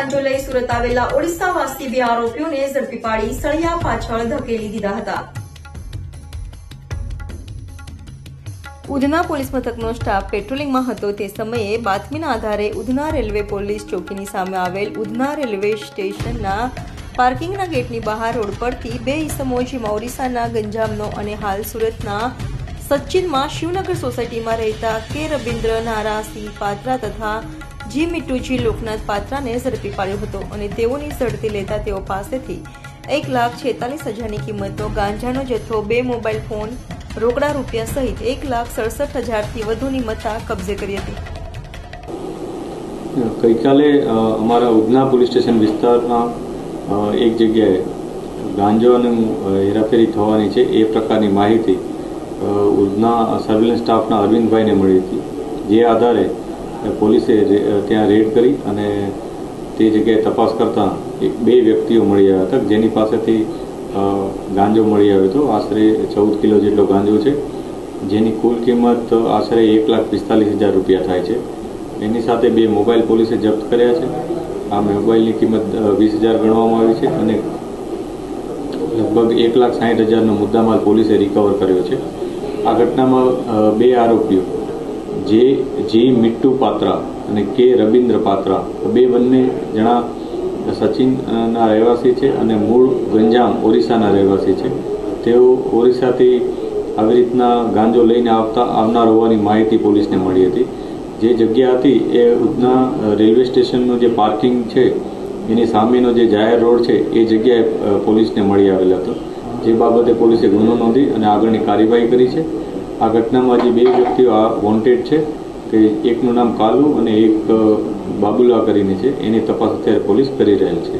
આવેલા ઓડિશાવાસી બે આરોપીઓને ઝડપી પાડી સળિયા પાછળ ધકેલી દીધા હતા. ઉધના પોલીસ મથકનો સ્ટાફ પેટ્રોલિંગમાં હતો તે સમયે બાતમીના આધારે ઉધના રેલવે પોલીસ ચોકીની સામે આવેલ ઉધના રેલવે સ્ટેશનના પાર્કિંગના ગેટની બહાર રોડ પરથી બે ઇસમો, જેમાં ઓરિસ્સાના ગંજામનો અને હાલ સુરતના સચિનમાં શિવનગર સોસાયટીમાં રહેતા કે રવિન્દ્ર નારાસિંહ પાત્રા તથા જી મિટ્ટુજી લોકનાથ પાત્રાને ઝડપી પાડ્યો હતો અને તેઓની ઝડપી લેતા તેઓ પાસેથી એક લાખ છેતાલીસ હજારની કિંમતનો ગાંજાનો જથ્થો, બે મોબાઈલ ફોન, રોકડા રૂપિયા સહિત એક લાખ સડસઠ હજારથી વધુની મત્તા કબજે કરી હતી. ગઈકાલે અમારા ઉધના પોલીસ સ્ટેશન વિસ્તારમાં એક જગ્યાએ ગાંજાનું હેરાફેરી થવાની છે એ પ્રકારની માહિતી ઉધના સર્વેલન્સ સ્ટાફના અરવિંદભાઈને મળી હતી. જે આધારે પોલીસે ત્યાં રેડ કરી અને તે જગ્યાએ તપાસ કરતાં બે વ્યક્તિઓ મળી આવ્યા હતા. જેની પાસેથી ગાંજો મળી આવ્યો હતો. આશરે ચૌદ કિલો જેટલો ગાંજો છે. જેની કુલ કિંમત આશરે એક લાખ પિસ્તાલીસ હજાર રૂપિયા થાય છે. એની સાથે બે મોબાઈલ પોલીસે જપ્ત કર્યા છે. આ મોબાઈલની કિંમત વીસ હજાર ગણવામાં આવી છે અને લગભગ એક લાખ સાઠ હજારનો મુદ્દામાલ પોલીસે રિકવર કર્યો છે. આ ઘટનામાં બે આરોપીઓ જે, જી મિટ્ટુ પાત્રા અને કે રવિન્દ્ર પાત્રા બે બંને જણા સચિનના રહેવાસી છે અને મૂળ ગંજામ ઓરિસ્સાના રહેવાસી છે. તેઓ ઓરિસ્સાથી આવી રીતના ગાંજો લઈને આવતા, આવનાર હોવાની માહિતી પોલીસને મળી હતી. જે જગ્યા હતી એ ઉધના રેલવે સ્ટેશનનું જે પાર્કિંગ છે, એની સામેનો જે જાહેર રોડ છે, એ જગ્યાએ પોલીસને મળી આવેલ હતો. જે બાબતે પોલીસે ગુનો નોંધી અને આગળની કાર્યવાહી કરી છે. આ ઘટનામાં જે બે વ્યક્તિઓ આ વોન્ટેડ છે કે એકનું નામ કાલુ અને એક બાબુલા કરીને છે. એની તપાસ અત્યારે પોલીસ કરી રહેલ છે.